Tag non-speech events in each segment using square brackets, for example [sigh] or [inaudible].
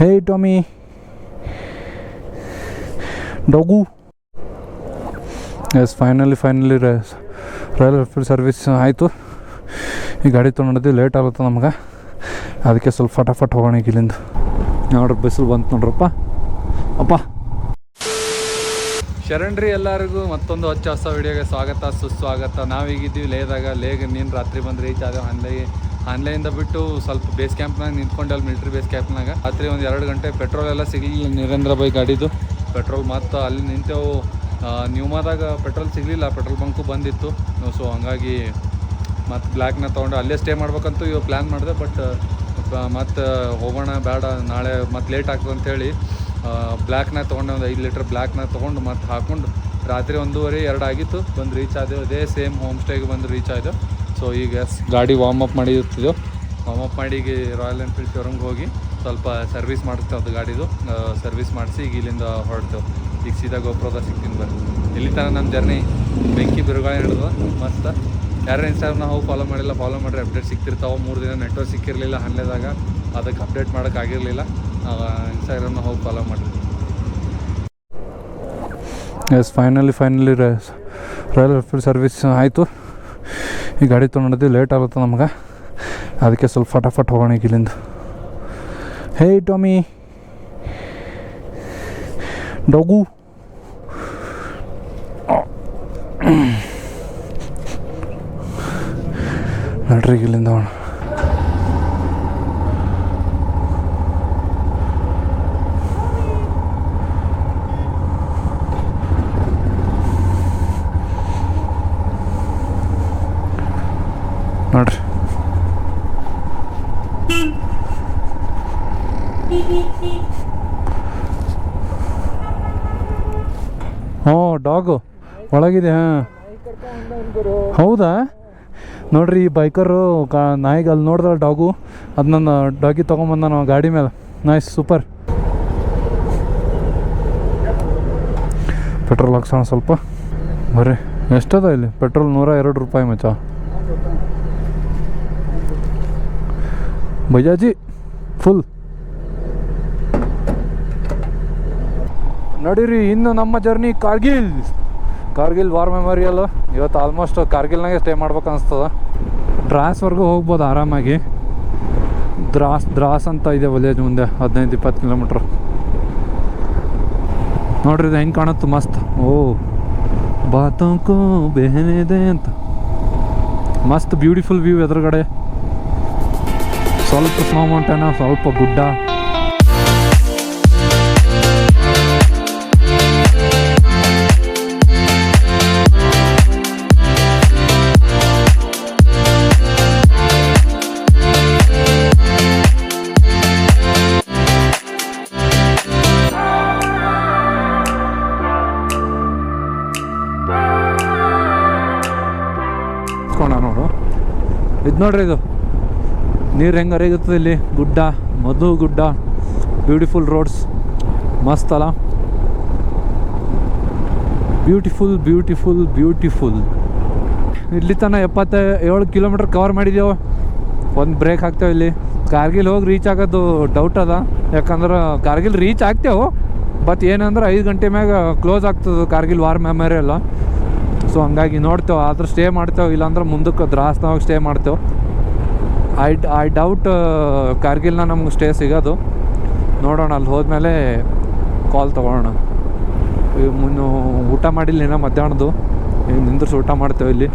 Hey Tommy Dogu. Yes finally finally Royal Enfield service ಆಯಿತು. ಈ ಗಾಡಿ ತೊಗೊಂಡಿದ್ದು ಲೇಟ್ ಆಗುತ್ತೆ ನಮ್ಗೆ. ಅದಕ್ಕೆ ಸ್ವಲ್ಪ ಫಟಾಫಟ್ ಹೋಗೋಣ ಇಲ್ಲಿಂದ. ನೋಡ್ರಿ ಬಿಸಿಲು ಬಂತು ನೋಡ್ರಪ್ಪ. ಅಪ್ಪ. ಶರಣ್ರಿ ಎಲ್ಲರಿಗೂ ಮತ್ತೊಂದು ಹಚ್ಚ ಹೊಸ ವಿಡಿಯೋಗೆ ಸ್ವಾಗತ ಸುಸ್ವಾಗತ. ನಾವೀಗಿದ್ದೀವಿ ಲೇದಾಗ ಲೇಗ್ ನೀನು ರಾತ್ರಿ ಬಂದು ರೀಚ್ ಆದ ಆನ್ಲೈ ಆನ್ಲೈನಿಂದ ಬಿಟ್ಟು ಸ್ವಲ್ಪ ಬೇಸ್ ಕ್ಯಾಂಪ್ನಾಗ ನಿಂತ್ಕೊಂಡು ಅಲ್ಲಿ ಮಿಲ್ಟ್ರಿ ಬೇಸ್ ಕ್ಯಾಂಪ್ನಾಗ. ರಾತ್ರಿ ಒಂದು ಎರಡು ಗಂಟೆ ಪೆಟ್ರೋಲ್ ಎಲ್ಲ ಸಿಗಲಿಲ್ಲ ನಿರೇಂದ್ರ ಬೈ ಗಾಡಿದು. ಪೆಟ್ರೋಲ್ ಮತ್ತು ಅಲ್ಲಿ ನಿಂತೆವು. ನ್ಯೂಮಾದಾಗ ಪೆಟ್ರೋಲ್ ಸಿಗಲಿಲ್ಲ, ಪೆಟ್ರೋಲ್ ಬಂಕು ಬಂದಿತ್ತು. ಸೊ, ಹಂಗಾಗಿ ಮತ್ತು ಬ್ಲ್ಯಾಕ್ನ ತೊಗೊಂಡು ಅಲ್ಲೇ ಸ್ಟೇ ಮಾಡ್ಬೇಕಂತೂ ಇವಾಗ ಪ್ಲ್ಯಾನ್ ಮಾಡಿದೆ, ಬಟ್ ಮತ್ತು ಹೋಗೋಣ ಬೇಡ, ನಾಳೆ ಮತ್ತು ಲೇಟ್ ಆಗ್ತದೆ ಅಂತೇಳಿ ಬ್ಲ್ಯಾಕ್ನ ತೊಗೊಂಡೆ ಒಂದು ಐದು ಲೀಟ್ರ್ ಬ್ಲ್ಯಾಕ್ನ ತೊಗೊಂಡು ಮತ್ತೆ ಹಾಕ್ಕೊಂಡು ರಾತ್ರಿ ಒಂದೂವರೆ, ಎರಡು ಆಗಿತ್ತು. ಬಂದು ರೀಚ್ ಆದೆವು. ಅದೇ ಸೇಮ್ ಹೋಮ್ ಸ್ಟೇಗೆ ಬಂದು ರೀಚ್ ಆದೆವು ಸೊ ಈಗ ಗಾಡಿ ವಾರ್ಮ್ ಅಪ್ ಮಾಡಿರ್ತಿದ್ದೆವು ವಾರ್ಮ್ ಅಪ್ ಮಾಡಿ ಈಗ ರಾಯಲ್ ಎನ್ಫೀಲ್ಡ್ ಶೋರೂಮ್ಗೆ ಹೋಗಿ ಸ್ವಲ್ಪ ಸರ್ವಿಸ್ ಮಾಡಿಸ್ತೇವೆ ಅದು ಗಾಡಿದು. ಸರ್ವಿಸ್ ಮಾಡಿಸಿ ಈಗ ಇಲ್ಲಿಂದ ಹೊರಡ್ತೇವೆ ಈಗ ಸೀದಾ ಗೋಪುರದ ಸಿಗ್ತೀನಿ ಬರ್ರಿ ಇಲ್ಲಿ ತನಕ ನಮ್ಮ ಜರ್ನಿ ಬೆಂಕಿ ಬಿರುಗಾಳಿ ನಡೆದು, ಮಸ್ತ್. ಯಾರು ಇನ್ಸ್ಟಾಗ್ರಾಮ್ನ ನಾವು ಫಾಲೋ ಮಾಡಿಲ್ಲ ಫಾಲೋ ಮಾಡಿರಿ ಅಪ್ಡೇಟ್ ಸಿಗ್ತಿರ್ತಾವೆ. ಮೂರು ದಿನ ನೆಟ್ವರ್ಕ್ ಸಿಕ್ಕಿರಲಿಲ್ಲ ಹನ್ನೆದಾಗ. ಅದಕ್ಕೆ ಅಪ್ಡೇಟ್ ಮಾಡೋಕ್ಕಾಗಿರಲಿಲ್ಲ ಇನ್ಸ್ಟಾಗ್ರಾಮ್ನ ಹೋಗಿ ಫಾಲೋ ಮಾಡಿರಿ yes finally finally Royal Enfield service ಆಯಿತು. ಈ ಗಾಡಿ ತೊಗೊಂಡಿದ್ದು ಲೇಟ್ ಆಗುತ್ತೆ ನಮ್ಗೆ. ಅದಕ್ಕೆ ಸ್ವಲ್ಪ ಫಟಾಫಟ್ ಹೋಗೋಣ ಈಗ ಇಲ್ಲಿಂದ. Hey Tommy. ಡಗು. ನಡ್ರಿ ಇಲ್ಲಿಂದ ಹೋಗೋಣ ನೋಡ್ರಿ ಹ್ಞೂ ಡಾಗು ಒಳಗಿದೆ, ಹಾಂ. ಹೌದಾ? ನೋಡ್ರಿ, ಈ ಬೈಕರು ಕಾ, ನಾಯಿಗೆ ಅಲ್ಲಿ ನೋಡಿದ್ರಲ್ಲ ಡಾಗು. ಅದು ನನ್ನ ಡಾಗಿ ತೊಗೊಂಬಂದ ನಾವು ಗಾಡಿ ಮೇಲೆ ನಾಯ್ಸ್ ಸೂಪರ್ ಪೆಟ್ರೋಲ್ ಹಾಕ್ಸೋಣ ಸ್ವಲ್ಪ. ಬರ್ರಿ. ಎಷ್ಟದ ಇಲ್ಲಿ? ಪೆಟ್ರೋಲ್ ನೂರ ಎರಡು ರೂಪಾಯಿ ಮಚ್ಚ. ಬಜಾಜಿ ಫುಲ್ ನಡೀರಿ, ಇನ್ನು ನಮ್ಮ journey Kargil. Kargil war memorial ಇವತ್ತು ಆಲ್ಮೋಸ್ಟ್ ಕಾರ್ಗಿಲ್ನಾಗೆ ಸ್ಟೇ ಮಾಡ್ಬೇಕು ಅನಿಸ್ತದ. ಡ್ರಾಸ್ವರೆಗೂ ಹೋಗ್ಬೋದು ಆರಾಮಾಗಿ. ದ್ರಾಸ್ ದ್ರಾಸ್ ಅಂತ ಇದೆ ವಿಲೇಜ್ ಮುಂದೆ, ಹದಿನೈದು, ಇಪ್ಪತ್ತು ಕಿಲೋಮೀಟ್ರ್ ನೋಡ್ರಿ, ಇದು ಹೆಂಗೆ ಕಾಣುತ್ತೆ, ಮಸ್ತ್. ಓ, ಬಾತಂಕು ಬೆಹನಿದೆ ಅಂತ. ಮಸ್ತ್ ಬ್ಯೂಟಿಫುಲ್ ವ್ಯೂ ಎದುರುಗಡೆ. ಸ್ವಲ್ಪ ಸ್ನೋ ಮೌಂಟೇನ ಸ್ವಲ್ಪ ಗುಡ್ಡ. ನೋಡ್ರಿ ಇದು. ನೀರು ಹೆಂಗೆ ಹರಿಯುತ್ತದೆ ಇಲ್ಲಿ? ಗುಡ್ಡ, ಮಧು ಗುಡ್ಡ ಬ್ಯೂಟಿಫುಲ್ ರೋಡ್ಸ್ ಮಸ್ತ್ ಅಲ್ಲ? ಬ್ಯೂಟಿಫುಲ್ ಬ್ಯೂಟಿಫುಲ್ ಬ್ಯೂಟಿಫುಲ್ ಇಲ್ಲಿ ತನಕ ಎಪ್ಪತ್ತ ಏಳು ಕಿಲೋಮೀಟ್ರ್ ಕವರ್ ಮಾಡಿದೆವು ಒಂದು ಬ್ರೇಕ್ ಹಾಕ್ತೇವೆ ಇಲ್ಲಿ. ಕಾರ್ಗಿಲ್ ಹೋಗಿ ರೀಚ್ ಆಗೋದು ಡೌಟ್ ಅದ. ಯಾಕಂದ್ರೆ ಕಾರ್ಗಿಲ್ ರೀಚ್ ಆಗ್ತೇವೆ? ಬಟ್ ಏನಂದ್ರೆ ಐದು ಗಂಟೆ ಮ್ಯಾಗ ಕ್ಲೋಸ್ ಆಗ್ತದೆ ಕಾರ್ಗಿಲ್ ವಾರ್ ಮೆಮೋರಿಯಲ್ ಸೊ ಹಂಗಾಗಿ ನೋಡ್ತೇವೆ, ಆದರೂ ಸ್ಟೇ ಮಾಡ್ತೇವೆ, ಇಲ್ಲಾಂದ್ರೆ ಮುಂದಕ್ಕೆ ದ್ರಾಸ್ನಾಗ ಸ್ಟೇ ಮಾಡ್ತೇವೆ. ಐ ಐ ಡೌಟ್ ಕಾರ್ಗಿಲ್ನ ನಮ್ಗೆ ಸ್ಟೇ ಸಿಗೋದು. ನೋಡೋಣ, ಅಲ್ಲಿ ಹೋದ್ಮೇಲೆ ಕಾಲ್ ತೊಗೊಳೋಣ ಮುನ್ನು ಊಟ ಮಾಡಿಲ್ಲ ಏನೋ ಮಧ್ಯಾಹ್ನದ್ದು. ನಿಂದ್ರಿಸಿ ಊಟ ಮಾಡ್ತೇವೆ ಇಲ್ಲಿ.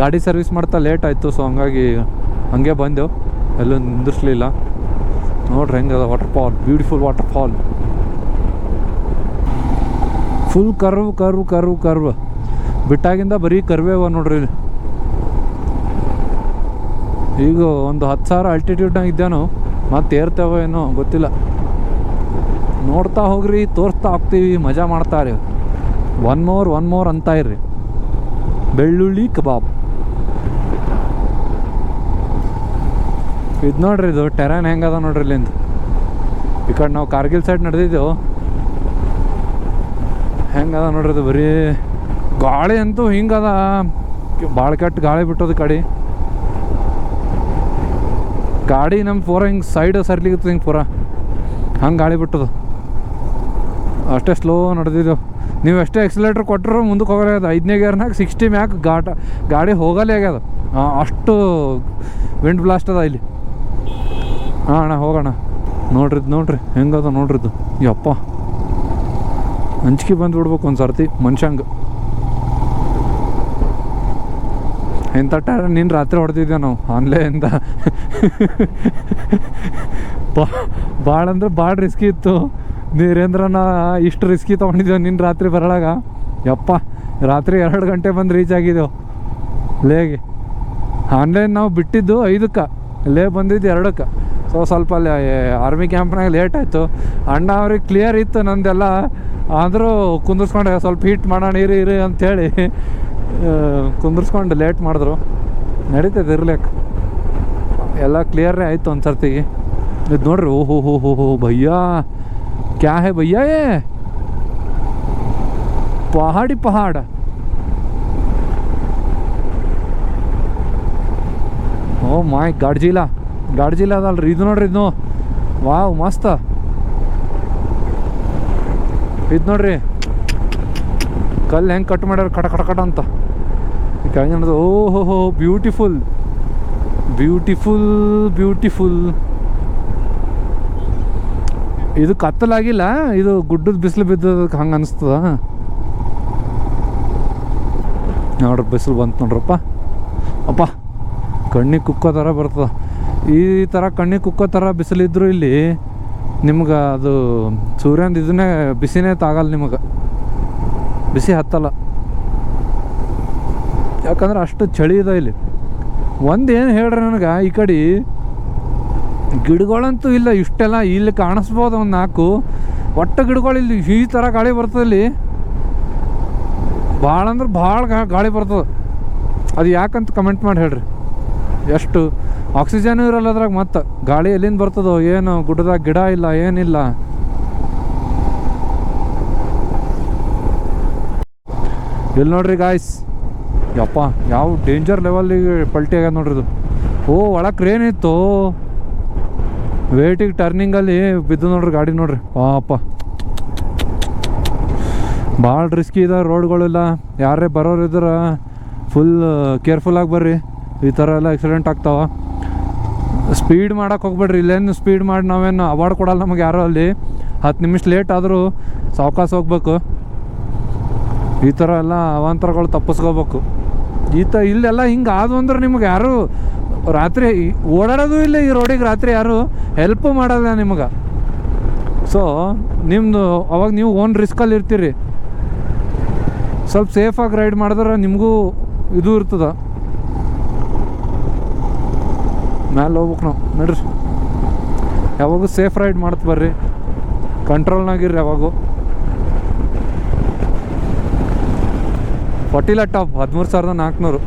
ಗಾಡಿ ಸರ್ವಿಸ್ ಮಾಡ್ತಾ ಲೇಟ್ ಆಯಿತು ಸೊ ಹಂಗಾಗಿ ಹಂಗೆ ಬಂದೆವು. ಎಲ್ಲೂ ನಿಂದಿರ್ಸ್ಲಿಲ್ಲ. ನೋಡ್ರಿ ಹೆಂಗದ waterfall beautiful waterfall full curve curve curve curve ಬಿಟ್ಟಾಗಿಂದ ಬರೀ ಕರ್ವೇವ ನೋಡ್ರಿ ಈಗ ಒಂದು ಹತ್ತು ಸಾವಿರ ಅಲ್ಟಿಟ್ಯೂಡ್ನಾಗ ಇದ್ದೇನು ಮತ್ತೆ ಏರ್ತೇವೋ ಏನೋ ಗೊತ್ತಿಲ್ಲ. ನೋಡ್ತಾ ಹೋಗ್ರಿ, ತೋರಿಸ್ತಾ ಹೋಗ್ತೀವಿ, ಮಜಾ ಮಾಡ್ತಾರೆ ಒನ್ ಮೋರ್ ಒನ್ ಮೋರ್ ಅಂತ ಇರ್ರಿ. ಬೆಳ್ಳುಳ್ಳಿ ಕಬಾಬ್. ಇದು ನೋಡ್ರಿ ಇದು ಟೆರನ್ ಹೆಂಗದ ನೋಡ್ರಿ ಇಲ್ಲಿಂದ. ಈ ಕಡೆ ನಾವು ಕಾರ್ಗಿಲ್ ಸೈಡ್ ನಡೆದಿದ್ದೆವು ಹೆಂಗದ ನೋಡ್ರಿ ಬರೀ ಗಾಳಿ ಅಂತೂ ಹಿಂಗದ. ಭಾಳ ಕೆಟ್ಟ ಗಾಳಿ ಬಿಟ್ಟದ ಕಡೆ. ಗಾಡಿ ನಮ್ಮ ಪೂರ ಹಿಂಗೆ ಸೈಡ್ ಸರ್ಲಿಗಿತ್ತು ಹಿಂಗೆ ಪೂರ. ಹಂಗೆ ಗಾಳಿ ಬಿಟ್ಟದು. ಅಷ್ಟೇ ಸ್ಲೋ ನಡೆದಿದ್ದೆವು ನೀವು ಎಷ್ಟೇ ಎಕ್ಸಲೇಟ್ರ್ ಕೊಟ್ಟರು ಮುಂದಕ್ಕೆ ಹೋಗಲೇ ಅದು ಐದನೇ ಗೇರ್ನಾಗ ಸಿಕ್ಸ್ಟಿ ಮ್ಯಾಕ್ ಗಾಟ, ಗಾಡಿ ಹೋಗಲೇ ಆಗ್ಯದ. ಅಷ್ಟು ವಿಂಡ್ ಬ್ಲಾಸ್ಟ್ ಅದ ಇಲ್ಲಿ. ಹಾಂ ಅಣ್ಣ ಹೋಗೋಣ ನೋಡ್ರಿ ಇದ್ ನೋಡ್ರಿ. ಹೆಂಗದ ನೋಡ್ರಿದ್ದು ಯಪ್ಪ. ಹಂಚಿಕೆ ಬಂದು ಬಿಡ್ಬೇಕು ಒಂದು ಸರ್ತಿ ಮನುಷ್ಯಂಗೆ ಎಂಥ ಟೈರ್ ನಿನ್ನ ರಾತ್ರಿ ಹೊಡೆದಿದ್ದೆ ನಾವು? ಆನ್ಲೈನಿಂದ ಬಾ ಭಾಳ ಅಂದ್ರೆ ಭಾಳ ರಿಸ್ಕಿ ಇತ್ತು. ನೀರೇಂದ್ರನ ಇಷ್ಟು ರಿಸ್ಕಿ ತೊಗೊಂಡಿದ್ದೇವೆ ನಿನ್ನ ರಾತ್ರಿ ಬರಳಾಗ? ಯಪ್ಪ, ರಾತ್ರಿ ಎರಡು ಗಂಟೆ ಬಂದು ರೀಚ್ ಆಗಿದ್ದೆವು ಲೇಗೆ. ಆನ್ಲೈನ್ ನಾವು ಬಿಟ್ಟಿದ್ದು ಐದಕ್ಕೆ. ಲೇ ಬಂದಿದ್ದು ಎರಡಕ್ಕೆ. ಸೊ ಸ್ವಲ್ಪ ಅಲ್ಲಿ ಆರ್ಮಿ ಕ್ಯಾಂಪ್ನಾಗ ಲೇಟ್ ಆಯಿತು. ಅಣ್ಣ ಅವ್ರಿಗೆ ಕ್ಲಿಯರ್ ಇತ್ತು ನಂದೆಲ್ಲ. ಆದರೂ ಕುಂದಿರ್ಸ್ಕೊಂಡೆ, ಸ್ವಲ್ಪ ಹೀಟ್ ಮಾಡೋಣ, ಇರಿ ಇರಿ ಅಂಥೇಳಿ ಕುಂದಿರ್ಸ್ಕೊಂಡು ಲೇಟ್ ಮಾಡಿದ್ರು. ನಡೀತದೆ ಇರ್ಲಿಕ್ಕೆ. ಎಲ್ಲ ಕ್ಲಿಯರೇ ಆಯಿತು ಒಂದು ಸರ್ತಿಗೆ ಇದು ನೋಡ್ರಿ ಓಹೋ ಹೋ ಹೋ ಹೋ ಭಯ್ಯಾ. ಕ್ಯಾ ಹೇ ಭಯ್ಯಾ ಏ? ಪಹಾಡಿ ಪಹಾಡ. ಓ ಮಾಯ್ ಗಾಡ್ಜಿಲ ಗಾಡ್ಜಿಲ ಅದಲ್ರಿ. ಇದು ನೋಡ್ರಿ, ಇದು ವಾವ್, ಮಸ್ತ. ಇದು ನೋಡ್ರಿ. ಕಲ್ಲು ಹೆಂಗೆ ಕಟ್ ಮಾಡ್ಯಾರ, ಕಟ ಕಟ ಕಟ ಅಂತ. ಕೆಳಗಿನದು ಓಹೋ, ಹೋ, ಬ್ಯೂಟಿಫುಲ್. Beautiful beautiful. ಇದು ಕತ್ತಲಾಗಿಲ್ಲ, ಇದು ಗುಡ್ಡದ ಬಿಸಿಲು ಬಿದ್ದದಕ್ಕೆ ಹಂಗೆ ಅನಿಸ್ತದ. ನೋಡ್ರಿ, ಬಿಸಿಲು ಬಂತು ನೋಡ್ರಪ್ಪ. ಅಪ್ಪ, ಕಣ್ಣಿಗೆ ಕುಕ್ಕೋ ಥರ ಬರ್ತದ. ಈ ಥರ ಕಣ್ಣಿಗೆ ಕುಕ್ಕೋ ಥರ ಬಿಸಿಲಿದ್ರು ಇಲ್ಲಿ ನಿಮ್ಗೆ ಅದು ಸೂರ್ಯನ ಇದನ್ನೇ ಬಿಸಿನೇ ತಾಗಲ್ಲ ನಿಮಗೆ. ಬಿಸಿ ಹತ್ತಲ್ಲ. ಯಾಕಂದ್ರೆ ಅಷ್ಟು ಚಳಿ ಇದೆ ಇಲ್ಲಿ. ಒಂದು ಏನು ಹೇಳ್ರಿ ನನಗೆ, ಈ ಕಡೆ ಗಿಡಗಳಂತೂ ಇಲ್ಲ, ಇಷ್ಟೆಲ್ಲ ಇಲ್ಲಿ ಕಾಣಿಸ್ಬೋದು ಒಂದು ನಾಲ್ಕು. ಒಟ್ಟು ಗಿಡಗಳು ಇಲ್ಲಿ ಈ ಥರ ಗಾಳಿ ಬರ್ತದೆ ಇಲ್ಲಿ. ಭಾಳ ಅಂದ್ರೆ ಭಾಳ ಗಾಳಿ ಬರ್ತದೆ. ಅದು ಯಾಕಂತ ಕಮೆಂಟ್ ಮಾಡಿ ಹೇಳ್ರಿ. ಎಷ್ಟು ಆಕ್ಸಿಜನ್ ಇರಲ್ಲ ಅದ್ರಾಗ ಮತ್ತೆ. ಗಾಳಿ ಎಲ್ಲಿಂದ ಬರ್ತದೋ, ಏನು, ಗುಡ್ಡದಾಗ ಗಿಡ ಇಲ್ಲ, ಏನಿಲ್ಲ. ಇಲ್ಲಿ ನೋಡ್ರಿ ಗಾಯ್ಸ್ ಯಪ್ಪ, ಯಾವ ಡೇಂಜರ್ ಲೆವೆಲ್ಲಿಗೆ ಪಲ್ಟಿ ಆಗ್ಯದ ನೋಡ್ರಿ ಇದು. ಓ ಒಳ ಕ್ರೇನ್ ಇತ್ತು. ವೇಟಿಗೆ ಟರ್ನಿಂಗಲ್ಲಿ ಬಿದ್ದು ನೋಡ್ರಿ ಗಾಡಿ ನೋಡ್ರಿ. ಪಾಪ. ಭಾಳ ರಿಸ್ಕಿ ಇದೆ ರೋಡ್ಗಳೆಲ್ಲ ಯಾರೇ ಬರೋರು ಇದ್ರೆ ಫುಲ್ ಕೇರ್ಫುಲ್ಲಾಗಿ ಬರ್ರಿ. ಈ ಥರ ಎಲ್ಲ ಆಕ್ಸಿಡೆಂಟ್ ಆಗ್ತಾವ. ಸ್ಪೀಡ್ ಮಾಡೋಕೆ ಹೋಗ್ಬೇಡ್ರಿ, ಇಲ್ಲೇನು ಸ್ಪೀಡ್ ಮಾಡಿ ನಾವೇನು ಅವಾರ್ಡ್ ಕೊಡಲ್ಲ ನಮಗೆ ಯಾರೋ ಅಲ್ಲಿ. ಹತ್ತು ನಿಮಿಷ ಲೇಟ್ ಆದರೂ ಸಾವ್ಕಾಸ ಹೋಗ್ಬೇಕು. ಈ ಥರ ಎಲ್ಲ ಅವಾಂತರಗಳು ತಪ್ಪಿಸ್ಕೋಬೇಕು. ಈ ತ ಇಲ್ಲೆಲ್ಲ ಹಿಂಗೆ ಆದು ಅಂದ್ರೆ ನಿಮ್ಗೆ ಯಾರು ರಾತ್ರಿ ಓಡಾಡೋದು ಇಲ್ಲ ಈ ರೋಡಿಗೆ ರಾತ್ರಿ ಯಾರು ಹೆಲ್ಪ್ ಮಾಡೋಲ್ಲ ನಿಮಗೆ. ಸೊ ನಿಮ್ಮದು ಅವಾಗ ನೀವು ಓನ್ ರಿಸ್ಕಲ್ಲಿ ಇರ್ತೀರಿ. ಸ್ವಲ್ಪ ಸೇಫಾಗಿ ರೈಡ್ ಮಾಡಿದ್ರೆ ನಿಮಗೂ ಇದು ಇರ್ತದ. ಮ್ಯಾಲೆ ಹೋಗ್ಬೇಕು ನಾವು ನಡ್ರಿ ಯಾವಾಗೂ ಸೇಫ್ ರೈಡ್ ಮಾಡ್ತ ಬರ್ರಿ ಕಂಟ್ರೋಲ್ನಾಗಿರ್ರಿ ಯಾವಾಗೂ ಫಾರ್ಟಿ ಟಾಪ್ ಹದಿಮೂರು ಸಾವಿರದ ನಾಲ್ಕುನೂರು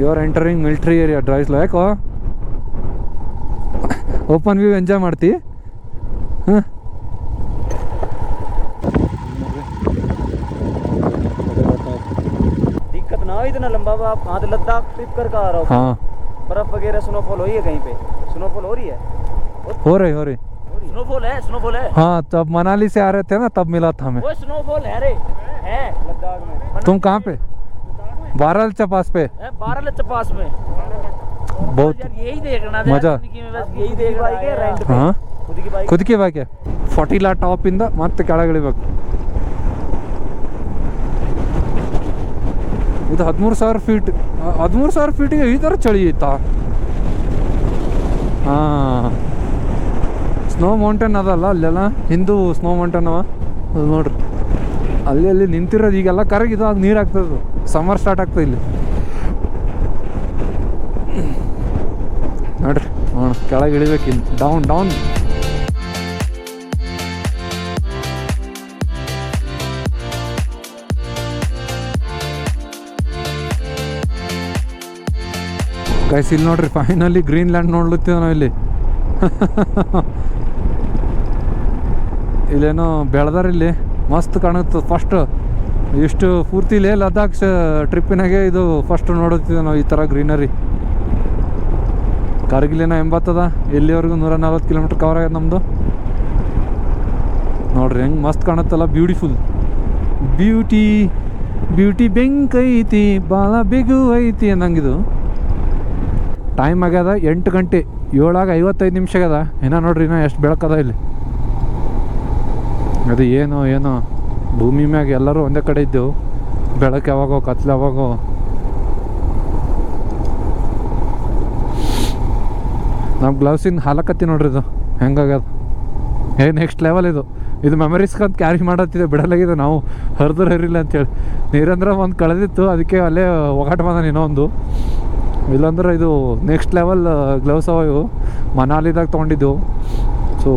you are entering military area drives ಯಾಕೋ ಓಪನ್ ವ್ಯೂ ಎಂಜಾಯ್ ಮಾಡ್ತಿ ಹಾಂ दिक्कत ना हो इतना लंबा हुआ आप कहाँ से लद्दाख ट्रिप कर आ रहा हो हाँ बर्फ वगैरह स्नोफॉल हो रही है कहीं पे स्नोफॉल हो रही है हो रही हो रही स्नोफॉल है स्नोफॉल है हाँ तब मनाली से आ रहे थे ना तब मिला था हमें वो स्नोफॉल है रे है लद्दाख में तुम कहाँ पे बारह के पास पे है बारह लच्चा पास में बहुत यार यही देखना था मजा। जिंदगी में बस यही देखना है रेंट पे ಹಾಂ खुद की बाइक ಕುದಿಕೆ ಬಾಕೆ ಫಾರ್ಟಿಲಾ ಟಾಪಿಂದ ಮತ್ತೆ ಕೆಳಗಿಳಿಬೇಕು ಇದು ಹದಿಮೂರು ಸಾವಿರ ಫೀಟ್ ಹದಿಮೂರು ಸಾವಿರ ಫೀಟಿಗೆ ಈ ಥರ ಚಳಿ ಇತ್ತಾ? ಹಾಂ. ಸ್ನೋ ಮೌಂಟೇನ್ ಅದಲ್ಲ ಅಲ್ಲೆಲ್ಲ? ಹಿಂದೂ ಸ್ನೋ ಮೌಂಟೇನ್ ಅವ? ಅದು ನೋಡ್ರಿ. ಅಲ್ಲಿ ಅಲ್ಲಿ ನಿಂತಿರೋದು ಈಗೆಲ್ಲ ಕರಗಿದು ಆಗ ನೀರು ಆಗ್ತದೆ ಸಮ್ಮರ್ ಸ್ಟಾರ್ಟ್ ಆಗ್ತದೆ ಇಲ್ಲಿ. ನೋಡ್ರಿ ನೋಡ್ರಿ, ಕೆಳಗೆ ಇಳಿಬೇಕು ಇಲ್ಲಿ ಡೌನ್ ಡೌನ್ ಗೈಸ್ ಇಲ್ಲಿ ನೋಡ್ರಿ ಫೈನಲಿ ಗ್ರೀನ್ ಲ್ಯಾಂಡ್ ನೋಡ್ಲತ್ತೀವಿ ನಾವು ಇಲ್ಲಿ. ಇಲ್ಲೇನೋ ಬೆಳೆದಾರ ಇಲ್ಲಿ, ಮಸ್ತ್ ಕಾಣುತ್ತೆ ಫಸ್ಟ್ ಇಷ್ಟು ಪೂರ್ತಿ ಇಲ್ಲೇ ಲದಾಖ್ ಟ್ರಿಪ್ಪಿನಾಗೆ ಇದು ಫಸ್ಟ್ ನೋಡುತ್ತೀವಿ ನಾವು ಈ ಥರ ಗ್ರೀನರಿ ಕಾರ್ಗಿಲಿನ ಎಂಬತ್ತದ ಎಲ್ಲಿವರೆಗೂ ನೂರ ನಲ್ವತ್ತು ಕಿಲೋಮೀಟ್ರ್ ಕವರ್ ಆಗ್ಯದ ನಮ್ಮದು ನೋಡ್ರಿ, ಹೆಂಗೆ ಮಸ್ತ್ ಕಾಣುತ್ತಲ್ಲ ಬ್ಯೂಟಿಫುಲ್ ಬ್ಯೂಟಿ ಬ್ಯೂಟಿ ಬೆಂಕೈತಿ ಭಾಳ ಬಿಗು ಐತಿ ಅನ್ನಂಗಿದು. ಟೈಮ್ ಆಗ್ಯದ ಎಂಟು ಗಂಟೆ, ಏಳಾಗ ಐವತ್ತೈದು ನಿಮಿಷ ಆಗ್ಯದ. ಏನೋ ನೋಡ್ರಿ ಇನ್ನೂ ಎಷ್ಟು ಬೆಳಕದ ಇಲ್ಲಿ. ಅದು ಏನೋ ಏನೋ, ಭೂಮಿ ಮ್ಯಾಗ ಎಲ್ಲರೂ ಒಂದೇ ಕಡೆ ಇದ್ದೆವು. ಬೆಳಕು ಯಾವಾಗೋ, ಕತ್ಲು ಯಾವಾಗೋ. ನಮ್ಮ ಗ್ಲೌಸಿನ ಹಾಲಕತ್ತಿ ನೋಡ್ರಿ ಇದು. ಹೆಂಗಾಗ್ಯದ ಏ ನೆಕ್ಸ್ಟ್ ಲೆವೆಲ್ ಇದು. ಇದು ಮೆಮರೀಸ್ ಅಂತ ಕ್ಯಾರಿ ಮಾಡತ್ತಿದೆ, ಬಿಡಲಾಗಿದೆ. ನಾವು ಹರಿದ್ರೆ ಹರಿಲ್ಲ ಅಂತೇಳಿ. ನೀರಂದ್ರೆ ಒಂದು ಕಳೆದಿತ್ತು, ಅದಕ್ಕೆ ಅಲ್ಲೇ ಒಗಾಟ ಬಂದ ಇನ್ನೊಂದು. ಇಲ್ಲಾಂದ್ರೆ ಇದು ನೆಕ್ಸ್ಟ್ ಲೆವೆಲ್ ಗ್ಲೌಸ್ ಅವ ಇವು. ಮನಾಲಿದಾಗ ತೊಗೊಂಡಿದ್ದು. ಸೊ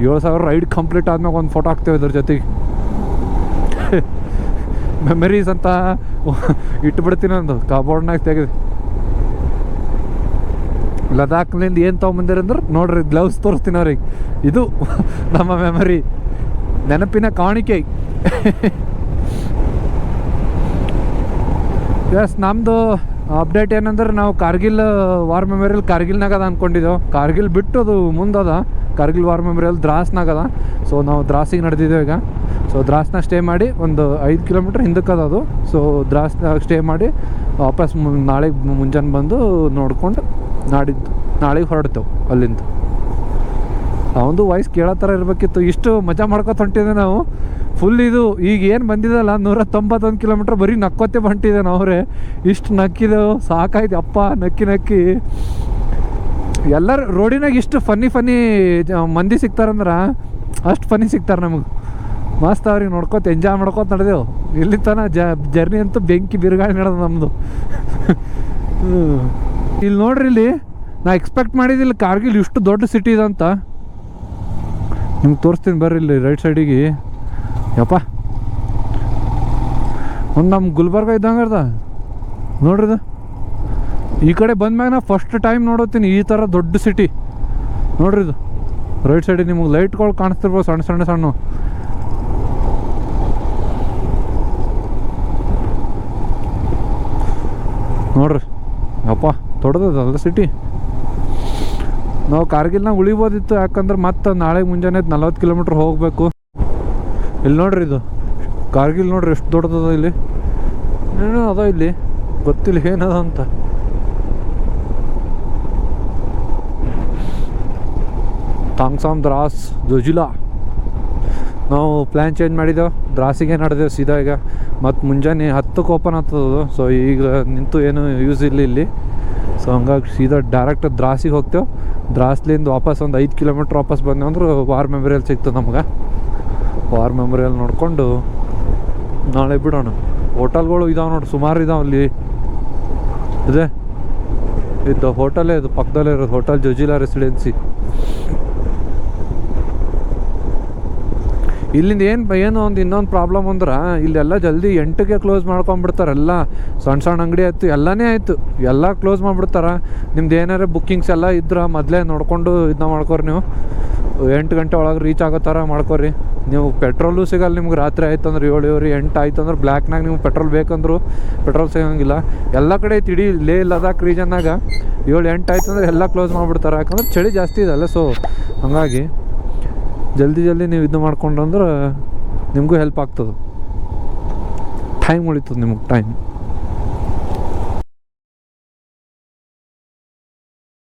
ಏಳು ಸಾವಿರ ರೈಡ್ ಕಂಪ್ಲೀಟ್ ಆದ್ಮೇಲೆ ಒಂದು ಫೋಟೋ ಹಾಕ್ತೇವೆ ಇದ್ರ ಜೊತೆಗೆ. [laughs] ಮೆಮರೀಸ್ ಅಂತ [laughs] ಇಟ್ಬಿಡ್ತೀನಿ ಒಂದು ಕಬೋರ್ಡ್ನಾಗ ತೆಗೆದು. ಲದಾಖ್ನಿಂದ ಏನು ತೊಗೊಂಬಂದಿರ ಅಂದ್ರೆ, ನೋಡ್ರಿ ಗ್ಲೌಸ್ ತೋರಿಸ್ತೀನಿ ಅವ್ರಿಗೆ. ಇದು [laughs] ನಮ್ಮ ಮೆಮರಿ ನೆನಪಿನ ಕಾಣಿಕೆ. ಎಸ್ ನಮ್ಮದು ಅಪ್ಡೇಟ್ ಏನಂದ್ರೆ ನಾವು ಕಾರ್ಗಿಲ್ ವಾರ್ ಮೆಮೋರಿಯಲ್ ಕಾರ್ಗಿಲ್ನಾಗ ಅದ ಅಂದ್ಕೊಂಡಿದ್ದೆವು ಕಾರ್ಗಿಲ್ ಬಿಟ್ಟು ಅದು ಮುಂದದ. ಕಾರ್ಗಿಲ್ ವಾರ್ ಮೆಮೋರಿಯಲ್ ದ್ರಾಸ್ನಾಗ ಅದ ಸೊ ನಾವು ದ್ರಾಸಿಗೆ ನಡೆದಿದ್ದೇವೆ ಈಗ. ಸೊ ದ್ರಾಸ್ನಾಗ ಸ್ಟೇ ಮಾಡಿ ಒಂದು ಐದು ಕಿಲೋಮೀಟ್ರ್ ಹಿಂದಕ್ಕೆ ಅದ. ಅದು ಸೊ ದ್ರಾಸ್ನಾಗ ಸ್ಟೇ ಮಾಡಿ ವಾಪಸ್ ನಾಳೆ ನಾಳೆಗೆ ಮುಂಜಾನೆ ಬಂದು ನೋಡ್ಕೊಂಡು ನಾಡಿದ್ದು ನಾಳೆಗೆ ಹೊರಡ್ತೇವೆ ಅಲ್ಲಿಂದ. ಅವನದು ವಾಯ್ಸ್ ಕೇಳೋ ಥರ ಇರಬೇಕಿತ್ತು. ಇಷ್ಟು ಮಜಾ ಮಾಡ್ಕೊತ ಹೊಂಟಿದ್ದೆ ನಾವು. ಫುಲ್ ಇದು ಈಗ ಏನು ಬಂದಿದಲ್ಲ ನೂರ ತೊಂಬತ್ತೊಂದು ಕಿಲೋಮೀಟ್ರ್ ಬರೀ ನಕ್ಕೋತೆ ಬಂಟಿದೆ ನಾವ್ರೆ ಇಷ್ಟು ನಕ್ಕಿದೆವು, ಸಾಕಾಯ್ತು. ಅಪ್ಪ, ನಕ್ಕಿ ನಕ್ಕಿ. ಎಲ್ಲರ ರೋಡಿನಾಗ ಇಷ್ಟು ಫನ್ನಿ ಫನ್ನಿ ಮಂದಿ ಸಿಗ್ತಾರಂದ್ರೆ, ಅಷ್ಟು ಫನ್ನಿ ಸಿಗ್ತಾರೆ ನಮಗೆ. ಮಸ್ತ್ ಅವ್ರಿಗೆ ನೋಡ್ಕೊತ ಎಂಜಾಯ್ ಮಾಡ್ಕೊತ ನಡೆದೆವು. ಇಲ್ಲಿ ತನ ಜರ್ನಿ ಅಂತೂ ಬೆಂಕಿ ಬಿರುಗಾಳಿ ನಡೆದ ನಮ್ಮದು ಇಲ್ಲಿ ನೋಡ್ರಿ ಇಲ್ಲಿ, ನಾ ಎಕ್ಸ್ಪೆಕ್ಟ್ ಮಾಡಿದ್ದಿಲ್ಲ ಕಾರ್ಗಿಲ್ ಇಷ್ಟು ದೊಡ್ಡ ಸಿಟಿ ಅಂತ. ನಿಮ್ಗೆ ತೋರಿಸ್ತೀನಿ ಬರ್ರಿ ಇಲ್ಲಿ ರೈಟ್ ಸೈಡಿಗೆ ಯಪ್ಪ. ಒಂದು ನಮ್ಮ ಗುಲ್ಬರ್ಗ ಇದ್ದಂಗೆ ನೋಡ್ರಿ ಇದು ಈ ಕಡೆ ಬಂದ್ಮ್ಯಾಗ ನಾ ಫಸ್ಟ್ ಟೈಮ್ ನೋಡತ್ತೀನಿ ಈ ಥರ ದೊಡ್ಡ ಸಿಟಿ ನೋಡ್ರಿ ಇದು ರೈಟ್ ಸೈಡಿಗೆ ನಿಮಗೆ ಲೈಟ್ಗಳು ಕಾಣಿಸ್ತಿರ್ಬೋದು ಸಣ್ಣ ಸಣ್ಣ ಸಣ್ಣ. ನೋಡ್ರಿ. ಅಪ್ಪ ದೊಡ್ಡದಲ್ಲ ಸಿಟಿ ನಾವು ಕಾರ್ಗಿಲ್ನಾಗ ಉಳಿಬೋದಿತ್ತು ಯಾಕಂದ್ರೆ ಮತ್ತೆ ನಾಳೆ ಮುಂಜಾನೆ ನಲ್ವತ್ತು ಕಿಲೋಮೀಟ್ರ್ ಹೋಗಬೇಕು. ಇಲ್ಲಿ ನೋಡ್ರಿ ಇದು. ಕಾರ್ಗಿಲ್ ನೋಡ್ರಿ ಎಷ್ಟು ದೊಡ್ಡದದ ಇಲ್ಲಿ. ಏನೋ ಅದ ಇಲ್ಲಿ. ಗೊತ್ತಿಲ್ಲ ಏನದ ಅಂತ. ತಾಂಗ್ಸಾಮ್ ದ್ರಾಸ್ ಜೊಜಿಲಾ. ನಾವು ಪ್ಲ್ಯಾನ್ ಚೇಂಜ್ ಮಾಡಿದ್ದೆವು ದ್ರಾಸಿಗೆ ನಡೆದೆವು ಸೀದಾ ಈಗ. ಮತ್ತು ಮುಂಜಾನೆ ಹತ್ತಕ್ಕೆ ಓಪನ್ ಆಗ್ತದದು ಸೊ ಈಗ ನಿಂತು ಏನು ಯೂಸ್ ಇಲ್ಲ ಇಲ್ಲಿ. ಸೊ ಹಂಗಾಗಿ ಸೀದಾ ಡೈರೆಕ್ಟ್ ದ್ರಾಸಿಗೆ ಹೋಗ್ತೇವೆ. ದ್ರಾಸ್ಲಿಂದ ವಾಪಸ್ ಒಂದು ಐದು ಕಿಲೋಮೀಟ್ರ್ ವಾಪಸ್ ಬಂದೆವು ಅಂದ್ರೆ ವಾರ್ ಮೆಮೊರಿಯಲ್ ಸಿಗ್ತದೆ ನಮ್ಗೆ. ವಾರ್ ಮೆಮೊರಿಯಲ್ ನೋಡಿಕೊಂಡು ನಾಳೆ ಬಿಡೋಣ. ಹೋಟೆಲ್ಗಳು ಇದಾವೆ ನೋಡಿ, ಸುಮಾರು ಇದಾವೆ ಅಲ್ಲಿ. ಇದೆ? ಇದು ಹೋಟೆಲೇ ಇದು ಪಕ್ಕದಲ್ಲೇ ಇರೋದು ಹೋಟೆಲ್ ಜೊಜಿಲಾ ರೆಸಿಡೆನ್ಸಿ ಇಲ್ಲಿಂದ ಏನು ಏನು ಒಂದು ಇನ್ನೊಂದು ಪ್ರಾಬ್ಲಮ್ ಅಂದ್ರೆ, ಇಲ್ಲೆಲ್ಲ ಜಲ್ದಿ ಎಂಟಕ್ಕೆ ಕ್ಲೋಸ್ ಮಾಡ್ಕೊಂಡ್ಬಿಡ್ತಾರೆ ಎಲ್ಲ. ಸಣ್ಣ ಸಣ್ಣ ಅಂಗಡಿ ಆಯಿತು, ಎಲ್ಲನೇ ಆಯಿತು. ಎಲ್ಲ ಕ್ಲೋಸ್ ಮಾಡಿಬಿಡ್ತಾರೆ. ನಿಮ್ದು ಏನಾರ ಬುಕ್ಕಿಂಗ್ಸ್ ಎಲ್ಲ ಇದ್ರೆ ಮೊದಲೇ ನೋಡಿಕೊಂಡು ಇದನ್ನ ಮಾಡ್ಕೊರಿ ನೀವು. ಎಂಟು ಗಂಟೆ ಒಳಗೆ ರೀಚ್ ಆಗೋ ಥರ ಮಾಡ್ಕೊರಿ. ನೀವು ಪೆಟ್ರೋಲು ಸಿಗಲ್ಲ, ನಿಮ್ಗೆ ರಾತ್ರಿ ಆಯ್ತು ಅಂದ್ರೆ ಏಳು ಏಳು, ಎಂಟು ಆಯ್ತು ಅಂದ್ರೆ ಬ್ಲ್ಯಾಕ್ನಾಗ ನೀವು ಪೆಟ್ರೋಲ್ ಬೇಕಂದ್ರು ಪೆಟ್ರೋಲ್ ಸಿಗಂಗಿಲ್ಲ. ಎಲ್ಲ ಕಡೆ ಐತಿ ಇಡೀ ಲೇ ಲದಾಖ್ ರೀಜನ್ನಾಗ ಏಳು, ಎಂಟು ಆಯ್ತು ಅಂದ್ರೆ ಎಲ್ಲ ಕ್ಲೋಸ್ ಮಾಡಿಬಿಡ್ತಾರೆ. ಯಾಕಂದ್ರೆ ಚಳಿ ಜಾಸ್ತಿ ಇದಲ್ಲ ಸೊ ಹಂಗಾಗಿ ಜಲ್ದಿ ಜಲ್ದಿ ನೀವು ಇದು ಮಾಡ್ಕೊಂಡ್ರೆ ನಿಮಗೂ ಹೆಲ್ಪ್ ಆಗ್ತದೆ. ಟೈಮ್ ಉಳಿತದೆ ನಿಮಗೆ ಟೈಮ್